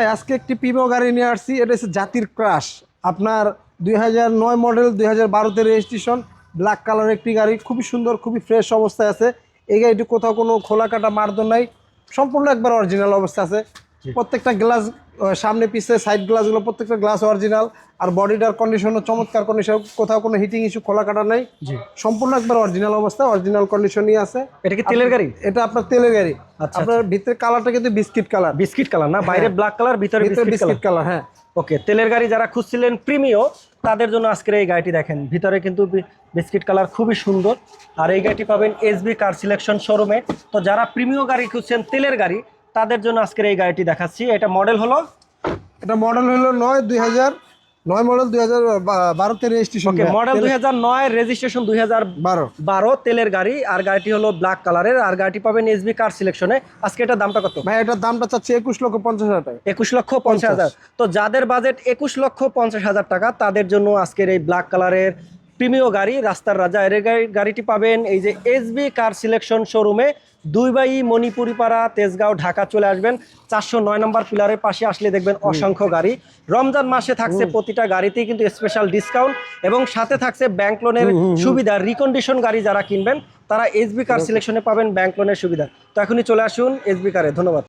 ভাই আজকে একটি পিমো গাড়ি নিয়ে আসছি। এটা হচ্ছে জাতির ক্রাশ আপনার দুই নয় মডেল দুই হাজার বারোতে রেজিস্ট্রেশন ব্ল্যাক কালার একটি গাড়ি। খুবই সুন্দর খুবই ফ্রেশ অবস্থায় আছে। এই গাড়িটি কোথাও কোনো খোলা কাটা মারদন নাই। সম্পূর্ণ একবার অরিজিনাল অবস্থা আছে। প্রত্যেকটা গ্লাস সামনে পিছে সাইড গ্লাসগুলো প্রত্যেকটা গ্লাস অরিজিনাল আর বডিটার কন্ডিশনও চমৎকার কন্ডিশন কোথাও কোনো হিটিং ইস্যু খোলা কাটা নাই। সম্পূর্ণ একবার অরিজিনাল অবস্থা অরিজিনাল কন্ডিশনই আছে। এটা কি তেলের গাড়ি? এটা আপনার তেলের গাড়ি। আচ্ছা, আপনার ভিতরে কালারটা কিন্তু বিস্কিট কালার বিস্কিট কালার না? বাইরে ব্ল্যাক কালার ভিতরে ভিতরে বিস্কিট কালার হ্যাঁ। ওকে তেলের গাড়ি যারা খুঁজছিলেন প্রিমিও তাদের জন্য আজকের এই গাড়িটি দেখেন। ভিতরে কিন্তু বিস্কিট কালার খুবই সুন্দর। আর এই গাড়িটি পাবেন এসবি কার সিলেকশন শোরুমে তো যারা প্রিমিও গাড়ি খুঁজছেন তেলের গাড়ি তাদের জন্য আজকের এই গাড়িটি দেখাচ্ছি। এটা মডেল হলো? এটা মডেল হলো নয় দুই হাজার নয় মডেল দুই হাজার বারো বারোতে রেজিস্ট্রেশন মডেল দুই হাজার নয় রেজিস্ট্রেশন দুই হাজার বারো। বারো তেলের গাড়ি আর গাড়িটি হলো ব্ল্যাক কালারের আর গাড়িটি পাবেন এসবি কার সিলেকশনে আজকে এটার দামটা কত? ভাই এটার দামটা চাচ্ছে একুশ লক্ষ পঞ্চাশ হাজার টাকা। একুশ লক্ষ পঞ্চাশ হাজার। তো যাদের বাজেট একুশ লক্ষ পঞ্চাশ হাজার টাকা তাদের জন্য আজকের এই ব্ল্যাক কালারের প্রিমিয় গাড়ি রাস্তার রাজা এর গাড়িটি পাবেন এই যে এসবি কার সিলেকশন শোরুমে দুই বাই মণিপুরি পাড়া তেজগাঁও ঢাকা চলে আসবেন। চারশো নয় নম্বর পিলারের পাশে আসলে দেখবেন অসংখ্য গাড়ি। রমজান মাসে থাকছে প্রতিটা গাড়িতেই কিন্তু স্পেশাল ডিসকাউন্ট এবং সাথে থাকছে ব্যাংক লোনের সুবিধা। রিকন্ডিশন গাড়ি যারা কিনবেন তারা এসবি কার সিলেকশনে পাবেন ব্যাংক লোনের সুবিধা। তো এখনই চলে আসুন এসবি কারে ধন্যবাদ।